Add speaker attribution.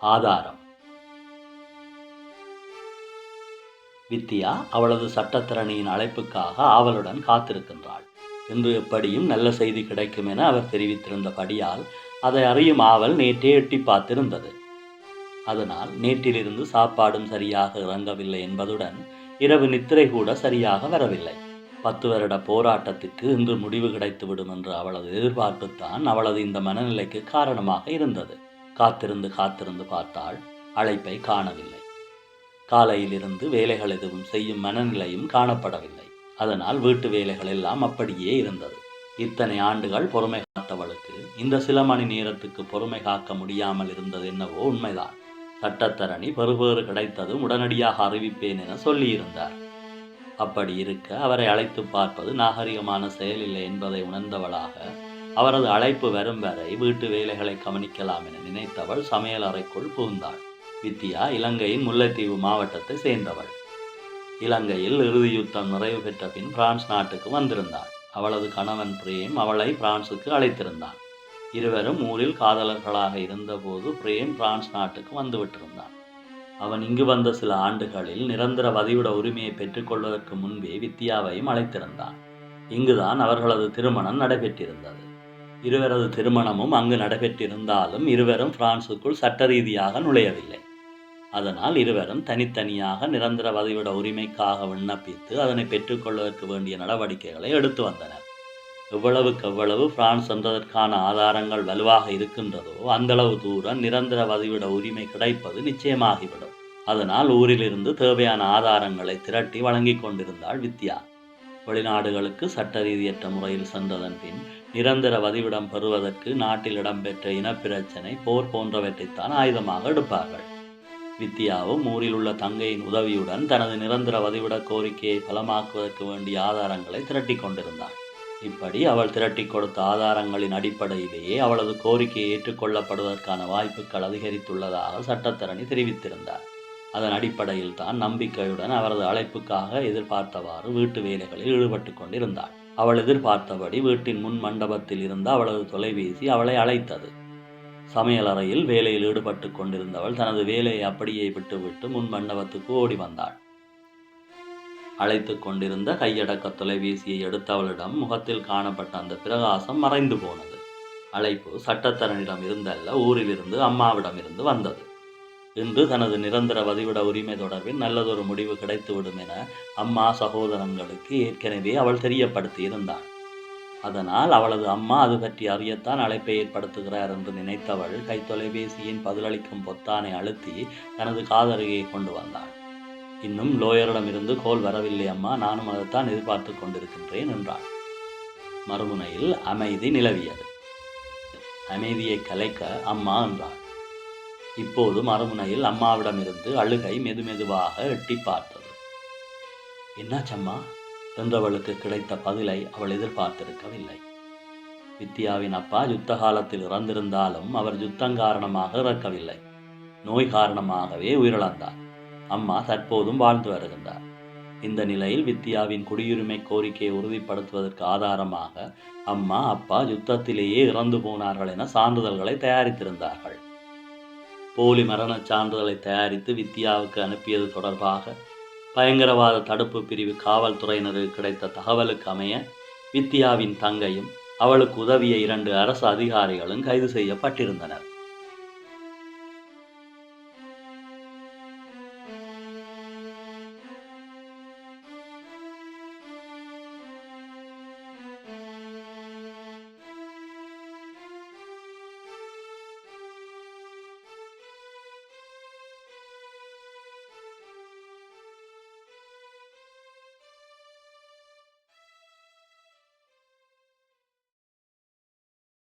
Speaker 1: ஆதாரம். வித்யா அவளது சட்டத்திறனியின் அழைப்புக்காக ஆவலுடன் காத்திருக்கின்றாள். இன்று எப்படியும் நல்ல செய்தி கிடைக்கும் என அவர் தெரிவித்திருந்தபடியால் அதை அறியும் ஆவல் நேற்றே எட்டி பார்த்திருந்தது. அதனால் நேற்றிலிருந்து சாப்பாடும் சரியாக இறங்கவில்லை என்பதுடன் இரவு நித்திரை கூட சரியாக வரவில்லை. பத்து வருட போராட்டத்திற்கு இன்று முடிவு கிடைத்துவிடும் என்று அவளது எதிர்பார்ப்புத்தான் அவளது இந்த மனநிலைக்கு காரணமாக இருந்தது. காத்திருந்து காத்திருந்து பார்த்தாள். அழைப்பை காணவில்லை. காலையிலிருந்து வேலைகள் எதுவும் செய்யும் மனநிலையும் காணப்படவில்லை. அதனால் வீட்டு வேலைகள் எல்லாம் அப்படியே இருந்தது. இத்தனை ஆண்டுகள் பொறுமை காத்தவளுக்கு இந்த சில மணி நேரத்துக்கு பொறுமை காக்க முடியாமல் இருந்தது என்னவோ உண்மைதான். சட்டத்தரணி பெறுபேறு கிடைத்ததும் உடனடியாக அறிவிப்பேன் என சொல்லியிருந்தார். அப்படி இருக்க அவரை அழைத்து பார்ப்பது நாகரிகமான செயலில்லை என்பதை உணர்ந்தவளாக அவரது அழைப்பு வரும் வரை வீட்டு வேலைகளை கவனிக்கலாம் என நினைத்தவள் சமையல் அறைக்குள் புகுந்தாள். வித்யா இலங்கையின் முல்லைத்தீவு மாவட்டத்தை சேர்ந்தவள். இலங்கையில் இறுதி யுத்தம் நிறைவு பெற்ற பின் பிரான்ஸ் நாட்டுக்கு வந்திருந்தாள். அவளது கணவன் பிரேம் அவளை பிரான்சுக்கு அழைத்திருந்தான். இருவரும் ஊரில் காதலர்களாக இருந்தபோது பிரேம் பிரான்ஸ் நாட்டுக்கு வந்துவிட்டிருந்தான். அவன் இங்கு வந்த சில ஆண்டுகளில் நிரந்தர வதிவிட உரிமையை பெற்றுக்கொள்வதற்கு முன்பே வித்யாவையும் அழைத்திருந்தான். இங்குதான் அவர்களது திருமணம் நடைபெற்றிருந்தது. இருவரது திருமணமும் அங்கு நடைபெற்றிருந்தாலும் இருவரும் பிரான்சுக்குள் சட்ட ரீதியாக நுழையவில்லை. அதனால் இருவரும் தனித்தனியாக நிரந்தர வதிவிட உரிமைக்காக விண்ணப்பித்து அதனை பெற்றுக்கொள்வதற்கு வேண்டிய நடவடிக்கைகளை எடுத்து வந்தனர். எவ்வளவுக்கு எவ்வளவு பிரான்ஸ் சென்றதற்கான ஆதாரங்கள் வலுவாக இருக்கின்றதோ அந்தளவு தூரம் நிரந்தர வதிவிட உரிமை கிடைப்பது நிச்சயமாகிவிடும். அதனால் ஊரிலிருந்து தேவையான ஆதாரங்களை திரட்டி வழங்கி கொண்டிருந்தாள் வித்யா. வெளிநாடுகளுக்கு சட்ட ரீதியற்ற முறையில் சென்றதன் பின் நிரந்தர வதிவிடம் பெறுவதற்கு நாட்டில் இடம்பெற்ற இனப்பிரச்சனை போர் போன்றவற்றைத்தான் ஆயுதமாக எடுப்பார்கள். வித்யாவும் ஊரில் உள்ள தங்கையின் உதவியுடன் தனது நிரந்தர வதிவிட கோரிக்கையை பலமாக்குவதற்கு வேண்டிய ஆதாரங்களை திரட்டி கொண்டிருந்தாள் இப்படி அவள் திரட்டி கொடுத்த ஆதாரங்களின் அடிப்படையிலேயே அவளது கோரிக்கையை ஏற்றுக்கொள்ளப்படுவதற்கான வாய்ப்புகள் அதிகரித்துள்ளதாக சட்டத்தரணி தெரிவித்திருந்தார். அதன் அடிப்படையில் தான் நம்பிக்கையுடன் அவரது அழைப்புக்காக எதிர்பார்த்தவாறு வீட்டு வேலைகளில் ஈடுபட்டு கொண்டிருந்தாள். அவள் எதிர்பார்த்தபடி வீட்டின் முன் மண்டபத்தில் இருந்த அவளது தொலைபேசி அவளை அழைத்தது. சமையலறையில் வேலையில் ஈடுபட்டு கொண்டிருந்தவள் தனது வேலையை அப்படியே விட்டுவிட்டு முன் மண்டபத்துக்கு ஓடி வந்தாள். அழைத்து கொண்டிருந்த கையடக்க தொலைபேசியை எடுத்தவளிடம் முகத்தில் காணப்பட்ட அந்த பிரகாசம் மறைந்து போனது. அழைப்பு சட்டத்தரனிடம் இருந்தல்ல ஊரிலிருந்து அம்மாவிடமிருந்து வந்தது. இன்று தனது நிரந்தர வதிவிட உரிமை தொடர்பில் நல்லதொரு முடிவு கிடைத்துவிடும் என அம்மா சகோதரங்களுக்கு ஏற்கனவே அவள் தெரியப்படுத்தி இருந்தாள் அதனால் அவளது அம்மா அது பற்றி அறியத்தான் அழைப்பை ஏற்படுத்துகிறார் என்று நினைத்தவள் கைத்தொலைபேசியின் பதிலளிக்கும் பொத்தானை அழுத்தி தனது காதருகே கொண்டு வந்தாள். இன்னும் லோயரிடமிருந்து கோல் வரவில்லை அம்மா நானும் அதைத்தான் எதிர்பார்த்து கொண்டிருக்கின்றேன் என்றாள். மறுமுனையில் அமைதி நிலவியது. அமைதியை கலைக்க அம்மா என்றாள். இப்போது மறுமுனையில் அம்மாவிடமிருந்து அழுகை மெதுமெதுவாக எட்டி பார்த்தது. என்னாச்சம்மா? என்றவளுக்கு கிடைத்த பதிலை அவள் எதிர்பார்த்திருக்கவில்லை. வித்யாவின் அப்பா யுத்த காலத்தில் இறந்திருந்தாலும் அவர் யுத்தம் காரணமாக இறக்கவில்லை. நோய் காரணமாகவே உயிரிழந்தார். அம்மா தற்போதும் வாழ்ந்து வருகின்றார். இந்த நிலையில் வித்யாவின் குடியுரிமை கோரிக்கையை உறுதிப்படுத்துவதற்கு ஆதாரமாக அம்மா அப்பா யுத்தத்திலேயே இறந்து போனார்கள் என சான்றிதழ்களை தயாரித்திருந்தார்கள். போலி மரணச் சான்றிதழை தயாரித்து வித்யாவுக்கு அனுப்பியது தொடர்பாக பயங்கரவாத தடுப்பு பிரிவு காவல்துறையினருக்கு கிடைத்த தகவலுக்கு அமைய வித்யாவின் தங்கையும் அவளுக்கு உதவிய இரண்டு அரசு அதிகாரிகளும் கைது செய்யப்பட்டிருந்தனர்.